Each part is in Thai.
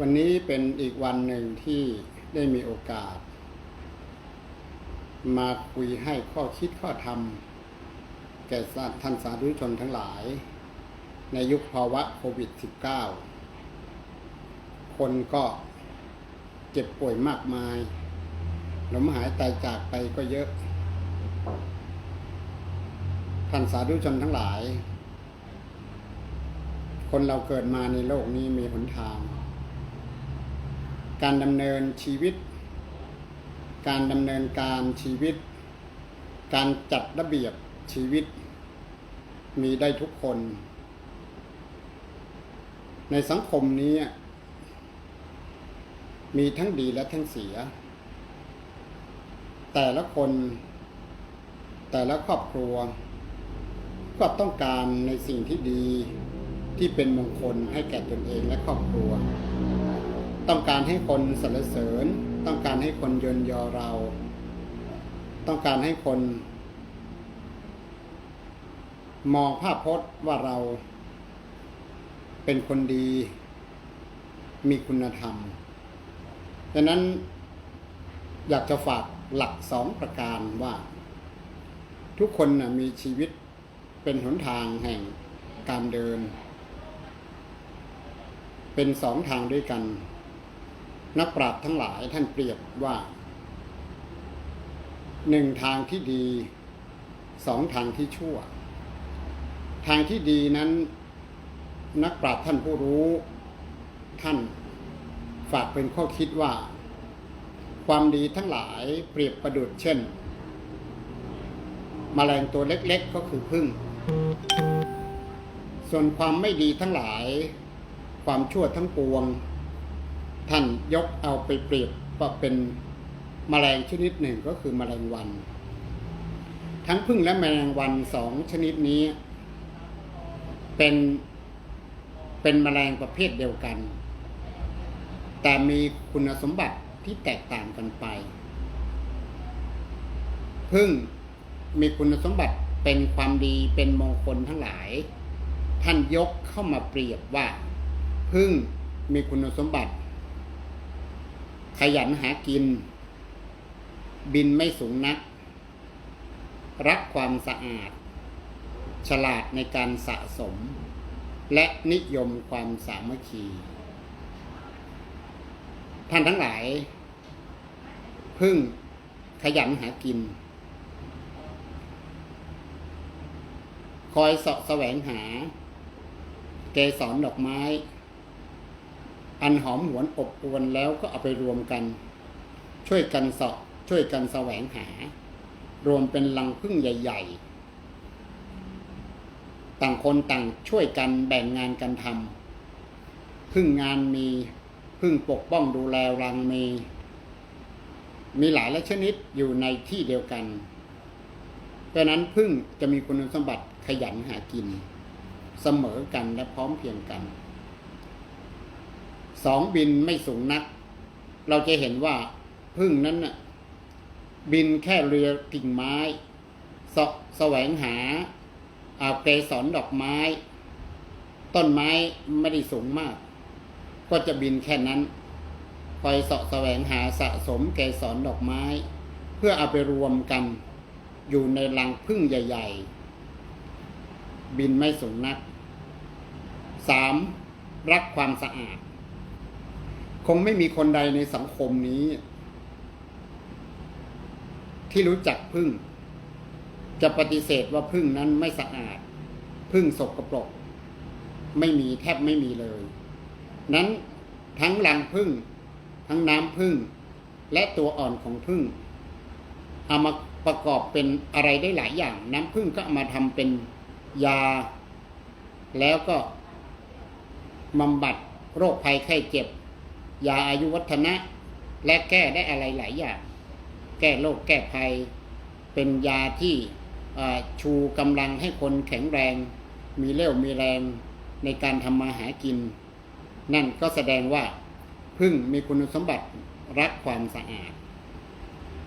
วันนี้เป็นอีกวันหนึ่งที่ได้มีโอกาส มาคุยให้ข้อคิดข้อธรรม แก่ท่านสาธุชนทั้งหลาย ในยุคภาวะโควิด -19 คนก็เจ็บป่วยมากมายล้มหายตายจากไปก็เยอะ ท่านสาธุชนทั้งหลาย คนเราเกิดมาในโลกนี้มีหนทาง การดำเนินชีวิต การดำเนินการชีวิต การจัดระเบียบชีวิต มีได้ทุกคน ในสังคมนี้ มีทั้งดีและทั้งเสีย แต่ละคน แต่ละครอบครัว ก็ต้องการในสิ่งที่ดีที่เป็นมงคลให้แก่ตนเองและครอบครัว ต้องการให้คนสรรเสริญ ต้องการให้คนยนยอเรา ต้องการให้คน มองภาพพจน์ว่าเรา เป็นคนดี มีคุณธรรมดังนั้นอยากจะฝากหลักสองประการว่า ทุกคนนะมีชีวิตเป็นหนทางแห่งการเดิน เป็นสองทางด้วยกัน นักปราชญ์ทั้งหลายท่านเปรียบว่าหนึ่งทางที่ดีสองทางที่ชั่ว ทางที่ดีนั้น นักปราชญ์ท่านผู้รู้ ท่านฝากเป็นข้อคิดว่า ความดีทั้งหลายเปรียบประดุดเช่นมแมลงตัวเล็กๆก็คือพึ่ง ส่วนความไม่ดีทั้งหลาย ความชั่วทั้งปวง ท่านยกเอาไปเปรียบว่าเป็นมแมลงชนิดหนึ่งก็คือมแมลงวัน ทั้งพึ่งและแมลงวันสองชนิดนี้ เป็นเป็นแมลงประเภทเดียวกัน แต่มีคุณสมบัติที่แตกต่างกันไปพึ่งมีคุณสมบัติเป็นความดีเป็นมงคลทั้งหลาย ท่านยกเข้ามาเปรียบว่า พึ่งมีคุณสมบัติ ขยันหากิน บินไม่สูงนัก รักความสะอาด ฉลาดในการสะสม และนิยมความสามัคคี ท่านทั้งหลาย พึ่งขยันหากิน คอยเสาะแสวงหา เกสรดอกไม้ อันหอมหวนอบอวนแล้วก็เอาไปรวมกัน ช่วยกันเสาะช่วยกันแสวงหา รวมเป็นลังพึ่งใหญ่ ๆ ต่างคนต่างช่วยกันแบ่งงานกันทำพึ่งงานมีพึ่งปกป้องดูแลรังมี มีหลายและชนิดอยู่ในที่เดียวกันดังนั้นพึ่งจะมีคุณสมบัติขยันหากิน เสมอกันและพร้อมเพียงกัน สองบินไม่สูงนัก เราจะเห็นว่าพึ่งนั้นน่ะบินแค่เรือกิ่งไม้สแสวงหาอาเกสรดอกไม้ ต้นไม้ไม่ได้สูงมาก ก็จะบินแค่นั้นคอยสาะแสวงหาสะสมเกสรดอกไม้ เพื่อเอาไปรวมกัน อยู่ในรังพึ่งใหญ่ ๆ บินไม่สูงนักสามรักความสะอาด คงไม่มีคนใดในสังคมนี้ ที่รู้จักพึ่ง จะปฏิเสธว่าพึ่งนั้นไม่สะอาด พึ่งสกปรก ไม่มีแทบไม่มีเลย นั้นทั้งรังพึ่ง ทั้งน้ำพึ่ง และตัวอ่อนของพึ่งเอามาประกอบเป็นอะไรได้หลายอย่าง น้ำพึ่งก็ามาทำเป็นยา แล้วก็บำบัดโรคภัยไข้เจ็บ ยาอายุวัฒนะ และแก้ได้อะไรหลายอย่าง แก้โรคแก้ภัย เป็นยาที่ชูกำลังให้คนแข็งแรง มีเรี่ยวมีแรงในการทำมาหากิน นั่นก็แสดงว่าพึ่งมีคุณสมบัติรักความสะอาด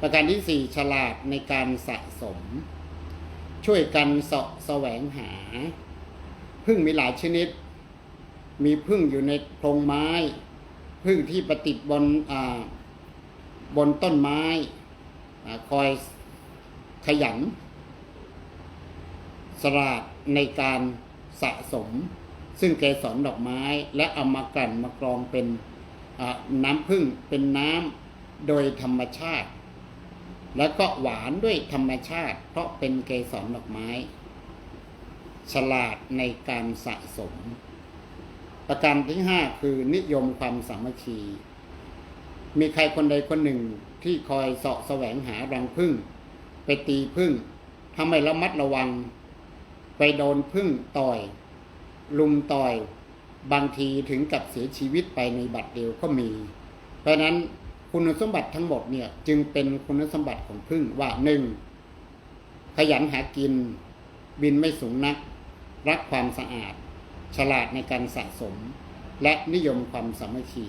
ประการที่สี่ฉลาดในการสะสม ช่วยกันเสาะแสวงหา พึ่งมีหลายชนิด มีพึ่งอยู่ในโพรงไม้ พึ่งที่ประติดบนบนต้นไม้อคอยขยันสลาดในการสะสม ซึ่งเกสรดอกไม้ และเอามากลั่นมากรองเป็นน้ำพึ่งเป็นน้ำโดยธรรมชาติ แล้วก็หวานด้วยธรรมชาติ เพราะเป็นเกสรดอกไม้ ฉลาดในการสะสม ประการที่ห้าคือนิยมความสามัคคี มีใครคนใดคนหนึ่งที่คอยเสาะแสวงหารังพึ่ง ไปตีพึ่งทำไมระมัดระวัง ไปโดนพึ่งต่อย ลุมต่อย บางทีถึงกับเสียชีวิตไปในบัดเดียวก็มี เพราะฉะนั้นคุณสมบัติทั้งหมดเนี่ยจึงเป็นคุณสมบัติของพึ่งว่าหนึ่งขยันหากิน บินไม่สูงนัก รักความสะอาด ฉลาดในการสะสม และนิยมความสามัคคี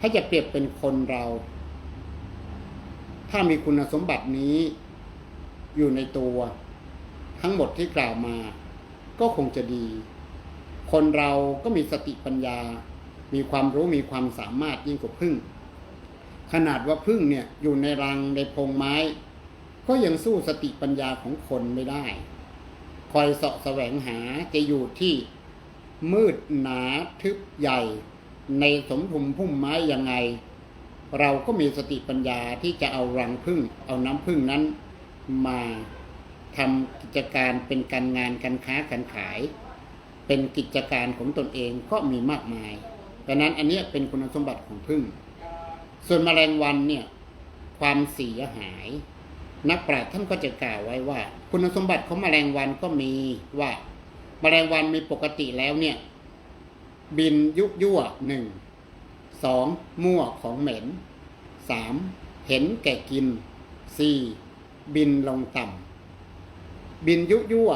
ถ้าจะเปรียบเป็นคนเรา ถ้ามีคุณสมบัตินี้อยู่ในตัว ทั้งหมดที่กล่าวมา ก็คงจะดี คนเราก็มีสติปัญญา มีความรู้มีความสามารถยิ่งกว่าพึ่ง ขนาดว่าพึ่งเนี่ยอยู่ในรังในพงไม้ ก็ยังสู้สติปัญญาของคนไม่ได้ คอยเสาะแสวงหาจะอยู่ที่มืดหนาทึบใหญ่ ในสมทุมพุ่มไม้ยังไง เราก็มีสติปัญญาที่จะเอารังพึ่ง เอาน้ำพึ่งนั้นมาทำกิจการเป็นการงานการค้าการขาย เป็นกิจการของตนเองก็มีมากมายดังนั้นอันนี้เป็นคุณสมบัติของพึ่ง ส่วนแมลงวันเนี่ยความเสียหาย นักปราชญ์ท่านก็จะกล่าวไว้ว่า คุณสมบัติของแมลงวันก็มีว่าแมลงวันมีปกติแล้วเนี่ย บินยุยั่วหนึ่งสองมั่วของเหม็นสามเห็นแก่กินสี่บินลงต่ำบินยุยั่ว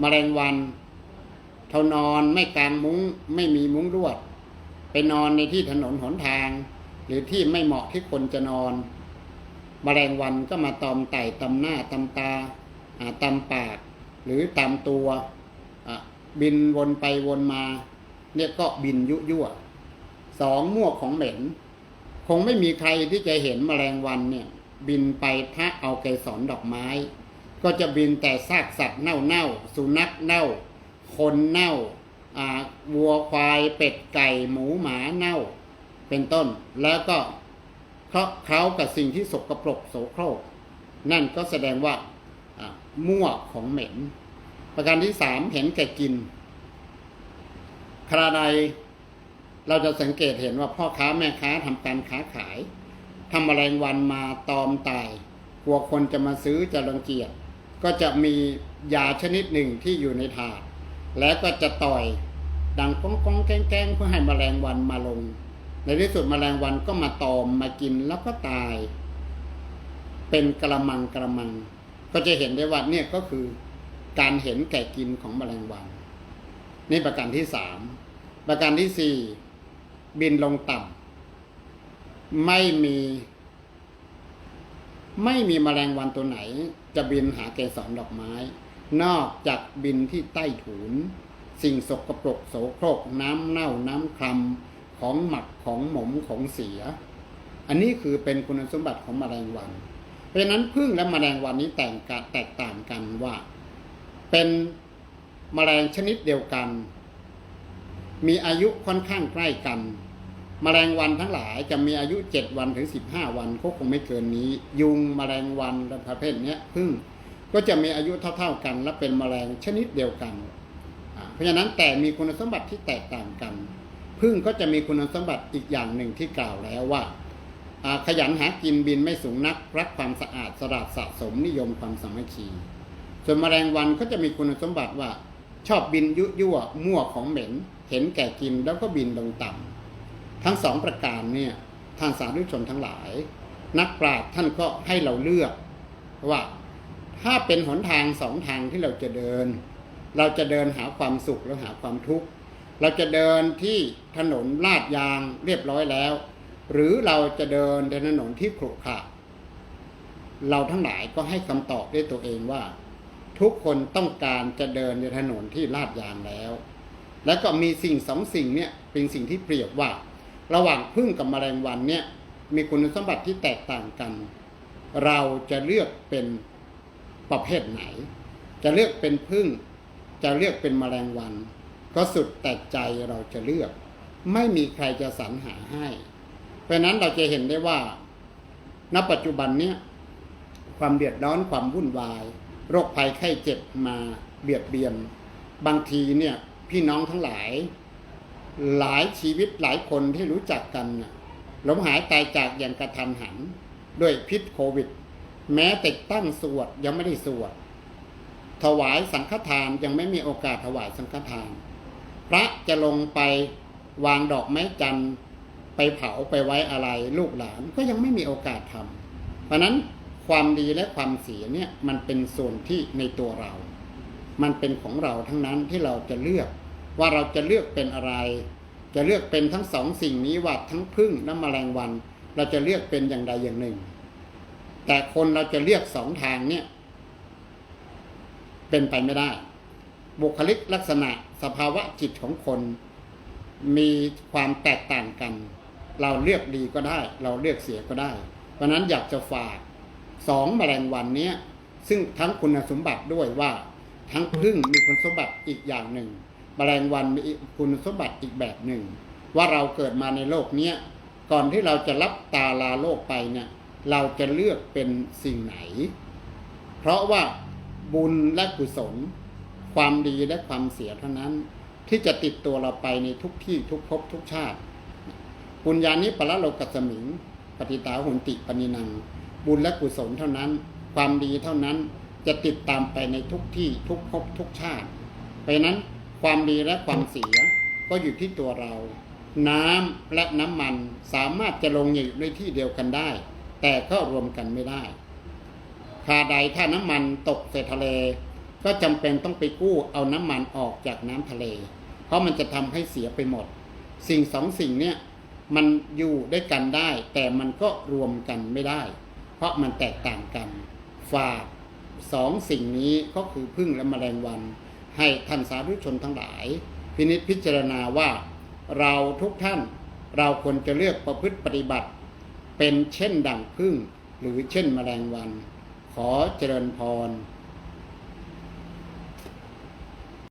แมลงวันเท่านอนไม่กางมุ้งไม่มีมุ้งรวด ไปนอนในที่ถนนหนทาง หรือที่ไม่เหมาะที่คนจะนอน แมลงวันก็มาตอมไต่ตำหน้าตำตาอ่าปาก หรือตามตัวบินวนไปวนมา เนี่ยก็บินยุยั่วสองมั่วของเหม็น คงไม่มีใครที่จะเห็นแมลงวันเนี่ยบินไปถ้าเอาเกสรดอกไม้ ก็จะบินแต่ซากสัตว์เน่าเน่าๆสุนัขเน่า คนเน่าวัวควายเป็ดไก่หมูหมาเน่า เป็นต้นแล้วก็ เคราะห์เคล้ากับสิ่งที่สกปรกโสโครก นั่นก็แสดงว่าอ่ามั่วของเหม็น ประการที่สามเห็นแก่กินคราใดเราจะสังเกตเห็นว่าพ่อค้าแม่ค้าทำการค้าขายทำแมลงวันมาตอมตายกลัวคนจะมาซื้อจะรังเกียจก็จะมียาชนิดหนึ่งที่อยู่ในถาด แล้วก็จะต่อยดังก้องก้องแก้งแก้งเพื่อให้แมลงวันมาลง ในที่สุดแมลงวันก็มาตอมมากินแล้วก็ตาย เป็นกระมังกระมัง ก็จะเห็นได้ว่าเนี่ยก็คือการเห็นแก่กินของแมลงวันนี่ประการที่สามประการที่สี่บินลงต่ำไม่มี ไม่มีแมลงวันตัวไหน จะบินหาเกสรดอกไม้ นอกจากบินที่ใต้ถุน สิ่งสกปรกโสโครกน้ำเน่าน้ำคลำ ของหมักของหมมของเสีย อันนี้คือเป็นคุณสมบัติของแมลงวัน เพราะฉะนั้นพึ่งและแมลงวันนี้แตกแตกต่างกันว่า เป็นแมลงชนิดเดียวกัน มีอายุค่อนข้างใกล้กันแมลงวันทั้งหลายจะมีอายุเจ็ดวันถึงสิบห้าวันก็คงไม่เกินนี้ ยุงแมลงวันประเภทนี้พึ่งก็จะมีอายุเท่า ๆกัน และเป็นแมลงชนิดเดียวกัน เพราะฉะนั้นแต่มีคุณสมบัติที่แตกต่างกัน พึ่งก็จะมีคุณสมบัติอีกอย่างหนึ่งที่กล่าวแล้วว่า ขยันหากินบินไม่สูงนัก รักความสะอาดสะอาดสะสมนิยมความสามัคคี ส่วนแมลงวันก็จะมีคุณสมบัติว่า ชอบบินยุยั่วมั่วของเหม็น เห็นแก่กินแล้วก็บินลงต่ำทั้งสองประการเนี่ยท่านสาธุชนทั้งหลาย นักปราชญ์ท่านก็ให้เราเลือกว่าถ้าเป็นหนทางสองทางที่เราจะเดิน เราจะเดินหาความสุขแล้วหาความทุกข์ เราจะเดินที่ถนนลาดยางเรียบร้อยแล้ว หรือเราจะเดินในถนนที่ขรุขระเราทั้งหลายก็ให้คำตอบด้วยตัวเองว่า ทุกคนต้องการจะเดินในถนนที่ลาดยางแล้ว แล้วก็มีสิ่งสองสิ่งเนี่ยเป็นสิ่งที่เปรียบว่า ระหว่างพึ่งกับแมลงวันเนี่ยมีคุณสมบัติที่แตกต่างกัน เราจะเลือกเป็นประเภทไหน จะเลือกเป็นพึ่ง จะเลือกเป็นแมลงวัน ก็สุดแต่ใจเราจะเลือก ไม่มีใครจะสรรหาให้ เพราะนั้นเราจะเห็นได้ว่า ณปัจจุบันเนี่ยความเดือดร้อนความวุ่นวาย โรคภัยไข้เจ็บมาเบียดเบียน บางทีเนี่ยพี่น้องทั้งหลาย หลายชีวิตหลายคนที่รู้จักกันน่ะล้มหายตายจากอย่างกระทันหัน ด้วยพิษโควิด แม้แต่ตั้งสวดยังไม่ได้สวด ถวายสังฆทานยังไม่มีโอกาสถวายสังฆทาน พระจะลงไปวางดอกไม้จันทร์ไปเผาไปไว้อะไรลูกหลานก็ยังไม่มีโอกาสทำเพราะนั้นความดีและความเสียเนี่ยมันเป็นส่วนที่ในตัวเรา มันเป็นของเราทั้งนั้นที่เราจะเลือกว่าเราจะเลือกเป็นอะไร จะเลือกเป็นทั้งสองสิ่งนี้ว่าทั้งพึ่งและแมลงวัน เราจะเลือกเป็นอย่างใดอย่างหนึ่ง แต่คนเราจะเลือกสองทางเนี่ย เป็นไปไม่ได้ บุคลิกลักษณะสภาวะจิตของคน มีความแตกต่างกัน เราเลือกดีก็ได้ เราเลือกเสียก็ได้ เพราะนั้นอยากจะฝากสองแมลงวันนี้ซึ่งทั้งคุณสมบัติด้วยว่า ทั้งพึ่งมีคุณสมบัติอีกอย่างหนึ่งแมลงวันมีคุณสมบัติอีกแบบหนึ่ง ว่าเราเกิดมาในโลกเนี้ยก่อนที่เราจะรับตาลาโลกไปเนี่ยเราจะเลือกเป็นสิ่งไหน เพราะว่าบุญและกุศล ความดีและความเสียเท่านั้น ที่จะติดตัวเราไปในทุกที่ทุกภพทุกชาติปุญญานิปละโลกัสมิง ปฏิตาหุนติปณินัง บุญและกุศลเท่านั้น ความดีเท่านั้นจะติดตามไปในทุกที่ทุกภพทุกชาติ เพราะนั้นความดีและความเสียก็อยู่ที่ตัวเรา น้ำและน้ำมันสามารถจะลงอยู่ในที่เดียวกันได้ แต่ก็รวมกันไม่ได้คาใดถ้าน้ำมันตกใส่ทะเล ก็จำเป็นต้องไปกู้เอาน้ำมันออกจากน้ำทะเล เพราะมันจะทำให้เสียไปหมด สิ่งสองสิ่งเนี่ยมันอยู่ด้วยกันได้ แต่มันก็รวมกันไม่ได้ เพราะมันแตกต่างกันฝากสองสิ่งนี้ก็คือพึ่งและแมลงวัน ให้ท่านสาธุชนทั้งหลาย พินิจพิจารณาว่า เราทุกท่านเราควรจะเลือกประพฤติปฏิบัติ เป็นเช่นดั่งพึ่งหรือเช่นแมลงวัน ขอเจริญพร